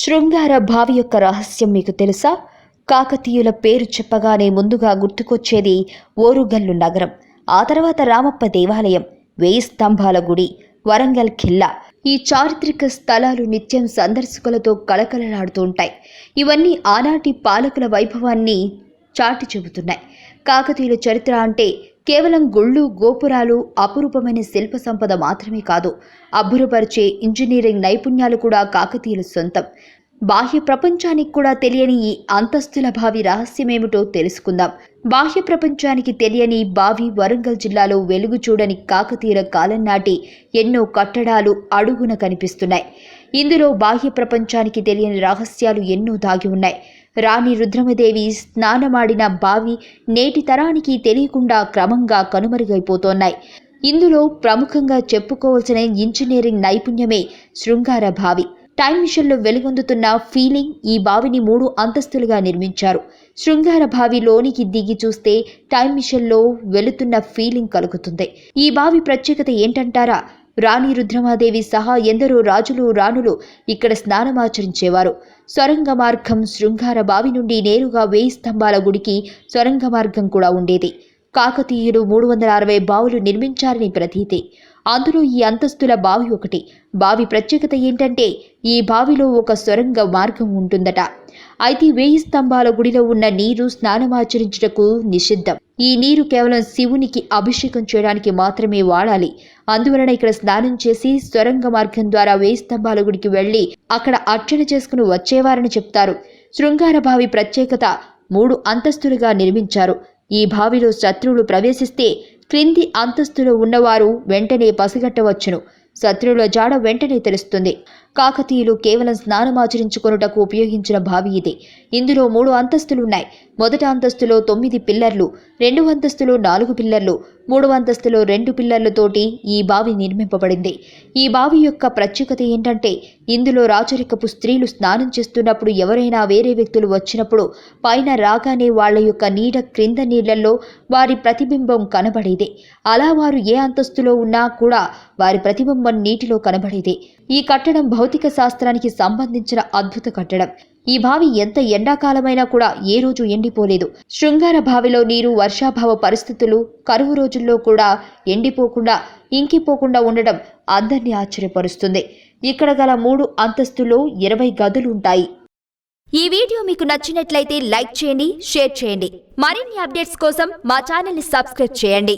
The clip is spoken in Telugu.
శృంగార భావి యొక్క రహస్యం మీకు తెలుసా? కాకతీయుల పేరు చెప్పగానే ముందుగా గుర్తుకొచ్చేది ఓరుగల్లు నగరం ఆ తర్వాత రామప్ప దేవాలయం వేయి స్తంభాల గుడి వరంగల్ ఖిల్లా. ఈ చారిత్రక స్థలాలు నిత్యం సందర్శకులతో కళకళలాడుతూ ఉంటాయి. ఇవన్నీ ఆనాటి పాలకుల వైభవాన్ని చాటి చెబుతున్నాయి కాకతీయుల చరిత్ర అంటే కేవలం గుళ్ళు గోపురాలు అపురూపమైన శిల్ప సంపద మాత్రమే కాదు అబ్బురపరిచే ఇంజనీరింగ్ నైపుణ్యాలు కూడా కాకతీయుల సొంతం. బాహ్య ప్రపంచానికి కూడా తెలియని ఈ అంతస్తుల బావి రహస్యమేమిటో తెలుసుకుందాం. బాహ్య ప్రపంచానికి తెలియని బావి వరంగల్ జిల్లాలో వెలుగు చూడని కాకతీర కాలం నాటి ఎన్నో కట్టడాలు అడుగున కనిపిస్తున్నాయి. ఇందులో బాహ్య ప్రపంచానికి తెలియని రహస్యాలు ఎన్నో దాగి ఉన్నాయి. రాణి రుద్రమదేవి స్నానమాడిన బావి నేటి తరానికి తెలియకుండా క్రమంగా కనుమరుగైపోతున్నాయి ఇందులో ప్రముఖంగా చెప్పుకోవాల్సిన ఇంజనీరింగ్ నైపుణ్యమే శృంగార బావి. టైం మిషన్లో వెలుగొందుతున్న ఫీలింగ్ ఈ బావిని మూడు అంతస్తులుగా నిర్మించారు. శృంగార బావి లోనికి దిగి చూస్తే టైం మిషన్లో వెళుతున్న ఫీలింగ్ కలుగుతుంది. ఈ బావి ప్రత్యేకత ఏంటంటారా? రాణి రుద్రమాదేవి సహా ఎందరో రాజులు రాణులు ఇక్కడ స్నానమాచరించేవారు. సొరంగ మార్గం శృంగార బావి నుండి నేరుగా వేయి స్తంభాల గుడికి సొరంగ మార్గం కూడా ఉండేది. కాకతీయులు మూడు వందల అరవై బావులు నిర్మించారని ప్రతీతి. అందులో ఈ అంతస్తుల బావి ఒకటి. బావి ప్రత్యేకత ఏంటంటే ఈ బావిలో ఒక సొరంగ మార్గం ఉంటుందట. అయితే వేయి స్తంభాల గుడిలో ఉన్న నీరు స్నానమాచరించుటకు నిషిద్ధం. ఈ నీరు కేవలం శివునికి అభిషేకం చేయడానికి మాత్రమే వాడాలి. అందువలన ఇక్కడ స్నానం చేసి సొరంగ మార్గం ద్వారా వేయి స్తంభాల గుడికి వెళ్ళి అక్కడ అర్చన చేసుకుని వచ్చేవారని చెప్తారు. శృంగార బావి ప్రత్యేకత మూడు అంతస్తులుగా నిర్మించారు. ఈ బావిలో శత్రువులు ప్రవేశిస్తే క్రింది అంతస్తులో ఉన్నవారు వెంటనే పసిగట్టవచ్చును శత్రువుల జాడ వెంటనే తెలుస్తుంది. కాకతీయులు కేవలం స్నానమాచరించుకొనుటకు ఉపయోగించిన బావి ఇది. ఇందులో మూడు అంతస్తులు ఉన్నాయి మొదటి అంతస్తులో తొమ్మిది పిల్లర్లు రెండు అంతస్తులో నాలుగు పిల్లర్లు మూడు అంతస్తులో రెండు పిల్లర్లతోటి ఈ బావి నిర్మింపబడింది. ఈ బావి యొక్క ప్రత్యేకత ఏంటంటే ఇందులో రాచరికపు స్త్రీలు స్నానం చేస్తున్నప్పుడు ఎవరైనా వేరే వ్యక్తులు వచ్చినప్పుడు పైన రాగానే వాళ్ళ యొక్క నీడ క్రింద నీళ్ళలో వారి ప్రతిబింబం కనబడేది. అలా వారు ఏ అంతస్తులో ఉన్నా కూడా వారి ప్రతిబింబం నీటిలో కనబడేది. ఈ కట్టడం భౌతిక శాస్త్రానికి సంబంధించిన అద్భుత కట్టడం. ఈ బావి ఎంత ఎండాకాలమైనా కూడా ఏ రోజు ఎండిపోలేదు. శృంగార బావిలో నీరు వర్షాభావ పరిస్థితులు కరువు రోజుల్లో కూడా ఎండిపోకుండా ఇంకిపోకుండా ఉండడం అందరినీ ఆశ్చర్యపరుస్తుంది. ఇక్కడ గల మూడు అంతస్తులో ఇరవై గదులుంటాయి. ఈ వీడియో మీకు నచ్చినట్లయితే లైక్ చేయండి షేర్ చేయండి. మరిన్ని అప్డేట్స్ కోసం మా ఛానల్ని సబ్స్క్రైబ్ చేయండి.